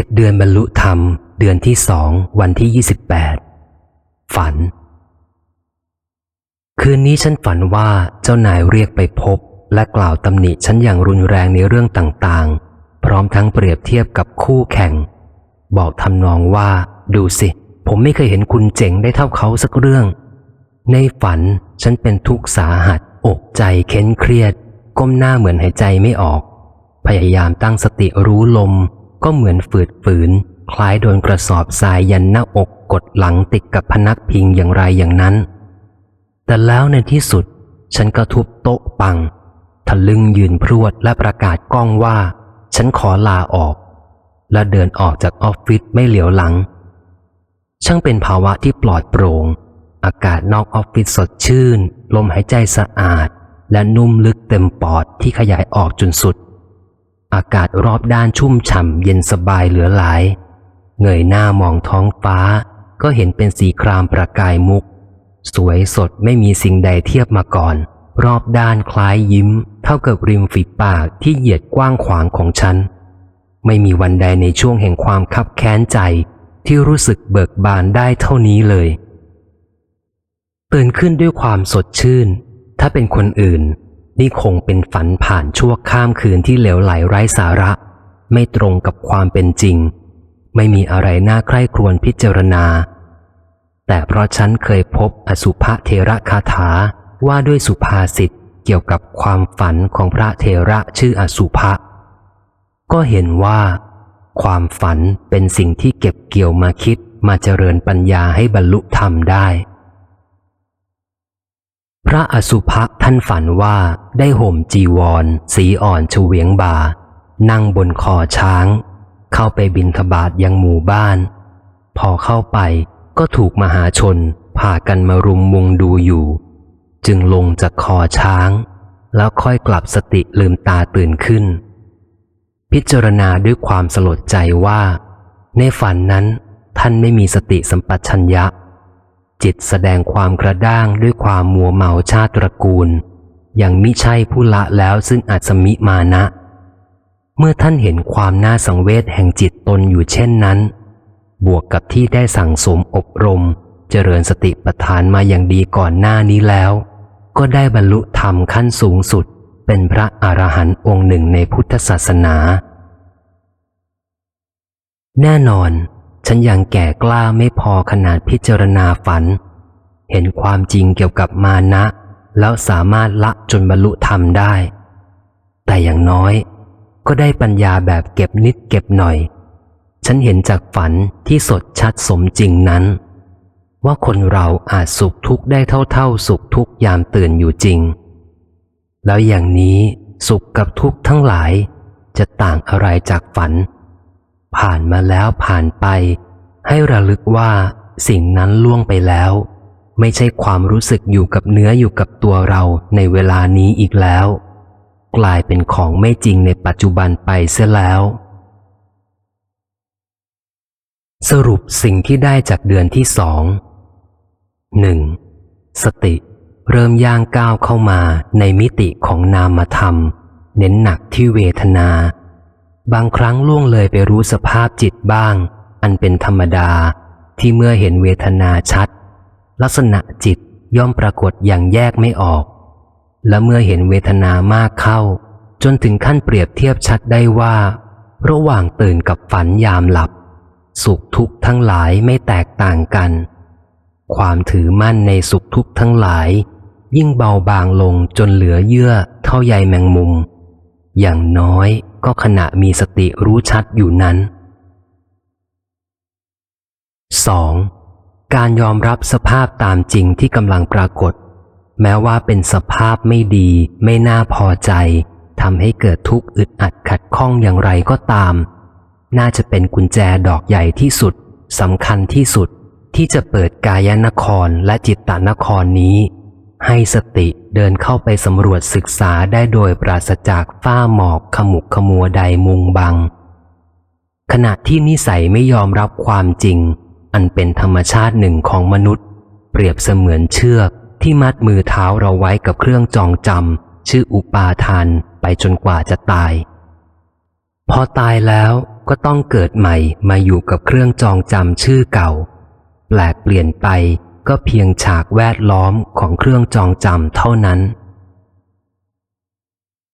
จ็ดเดือนบรรลุธรรม เดือนที่สองวันที่ยี่สิบแปดฝัน คืนนี้ฉันฝันว่าเจ้านายเรียกไปพบ และกล่าวตำหนิฉันอย่างรุนแรงในเรื่องต่างๆ พร้อมทั้งเปรียบเทียบกับคู่แข่ง บอกทำนองว่า ดูสิ ผมไม่เคยเห็นคุณเจ๋งได้เท่าเขาสักเรื่อง ในฝันฉันเป็นทุกข์สาหัส อกใจเค้นเครียด ก้มหน้าเหมือนหายใจไม่ออก พยายามตั้งสติรู้ลม ก็เหมือนฝืดฝืน คล้ายโดนกระสอบทรายยันหน้าอกกดหลังติดกับพนักพิงอย่างไรอย่างนั้น แต่แล้วในที่สุด ฉันก็ทุบโต๊ะปัง ทะลึ่งยืนพรวดและประกาศกล้องว่า ฉันขอลาออก และเดินออกจากออฟฟิศไม่เหลียวหลัง ช่างเป็นภาวะที่ปลอดโปร่ง อากาศนอกออฟฟิศสดชื่น ลมหายใจสะอาด และนุ่มลึกเต็มปอดที่ขยายออกจนสุด อากาศรอบด้านชุ่มฉ่ำเย็นสบายเหลือหลาย เงยหน้ามองท้องฟ้า ก็เห็นเป็นสีครามประกายมุก สวยสดไม่มีสิ่งใดเทียบมาก่อน รอบด้านคล้ายยิ้ม เท่ากับริมฝีปากที่เหยียดกว้างขวางของฉัน ไม่มีวันใดในช่วงแห่งความคับแค้นใจ ที่รู้สึกเบิกบานได้เท่านี้เลยตื่นขึ้นด้วยความสดชื่น ถ้าเป็นคนอื่น นี่คงเป็นฝันผ่านชั่วข้ามคืนที่เหลวไหลไร้สาระ ไม่ตรงกับความเป็นจริง ไม่มีอะไรน่าใคร่ครวญพิจารณา แต่เพราะฉันเคยพบอสุภะเทระคาถาว่าด้วยสุภาษิตเกี่ยวกับความฝันของพระเทระชื่ออสุภะก็เห็นว่า ความฝันเป็นสิ่งที่เก็บเกี่ยวมาคิดมาเจริญปัญญาให้บรรลุธรรมได้ พระอสุภะท่านฝันว่าได้ห่มจีวร สีอ่อนเฉวียงบ่า นั่งบนคอช้าง เข้าไปบินทบาทยังหมู่บ้าน พอเข้าไปก็ถูกมหาชนพากันมารุมมุงดูอยู่ จึงลงจากคอช้าง แล้วค่อยกลับสติลืมตาตื่นขึ้น พิจารณาด้วยความสลดใจว่า ในฝันนั้นท่านไม่มีสติสัมปชัญญะ จิตแสดงความกระด้างด้วยความมัวเมาชาติตระกูลอย่างมิใช่ผู้ละแล้วซึ่งอาจสมิมานะ เมื่อท่านเห็นความน่าสังเวชแห่งจิตตนอยู่เช่นนั้น บวกกับที่ได้สั่งสมอบรม เจริญสติปัฏฐานมาอย่างดีก่อนหน้านี้แล้ว ก็ได้บรรลุธรรมขั้นสูงสุด เป็นพระอรหันต์องค์หนึ่งในพุทธศาสนา แน่นอน ฉันยังแก่กล้าไม่พอขนาดพิจารณาฝัน เห็นความจริงเกี่ยวกับมานะ แล้วสามารถละจนบรรลุธรรมได้ แต่อย่างน้อย ก็ได้ปัญญาแบบเก็บนิดเก็บหน่อย ฉันเห็นจากฝันที่สดชัดสมจริงนั้น ว่าคนเราอาจสุขทุกข์ได้เท่าๆ สุขทุกข์ยามตื่นอยู่จริง แล้วอย่างนี้สุขกับทุกข์ทั้งหลายจะต่างอะไรจากฝัน ผ่านมาแล้วผ่านไป ให้ระลึกว่าสิ่งนั้นล่วงไปแล้ว ไม่ใช่ความรู้สึกอยู่กับเนื้ออยู่กับตัวเราในเวลานี้อีกแล้ว กลายเป็นของไม่จริงในปัจจุบันไปเสียแล้ว สรุปสิ่งที่ได้จากเดือนที่สองหนึ่งสติ เริ่มย่างก้าวเข้ามาในมิติของนามธรรม เน้นหนักที่เวทนา บางครั้งล่วงเลยไปรู้สภาพจิตบ้าง อันเป็นธรรมดาที่เมื่อเห็นเวทนาชัด ลักษณะจิตย่อมปรากฏอย่างแยกไม่ออก และเมื่อเห็นเวทนามากเข้า จนถึงขั้นเปรียบเทียบชัดได้ว่า ระหว่างตื่นกับฝันยามหลับ สุขทุกข์ทั้งหลายไม่แตกต่างกัน ความถือมั่นในสุขทุกข์ทั้งหลาย ยิ่งเบาบางลงจนเหลือเยื่อเท่าใยแมงมุม อย่างน้อย ก็ขณะมีสติรู้ชัดอยู่นั้น 2. การยอมรับสภาพตามจริงที่กำลังปรากฏ แม้ว่าเป็นสภาพไม่ดี ไม่น่าพอใจทำให้เกิดทุกข์อึดอัดขัดข้องอย่างไรก็ตาม น่าจะเป็นกุญแจดอกใหญ่ที่สุดสำคัญที่สุดที่จะเปิดกายนครและจิตตานครนี้ ให้สติเดินเข้าไปสำรวจศึกษาได้โดยปราศจากฝ้าหมอกขมุกขมัวใดมุงบัง ขณะที่นิสัยไม่ยอมรับความจริง อันเป็นธรรมชาติหนึ่งของมนุษย์ เปรียบเสมือนเชือกที่มัดมือเท้าเราไว้กับเครื่องจองจำชื่ออุปาทานไปจนกว่าจะตาย พอตายแล้วก็ต้องเกิดใหม่มาอยู่กับเครื่องจองจำชื่อเก่า แปลกเปลี่ยนไป ก็เพียงฉากแวดล้อมของเครื่องจองจำเท่านั้น「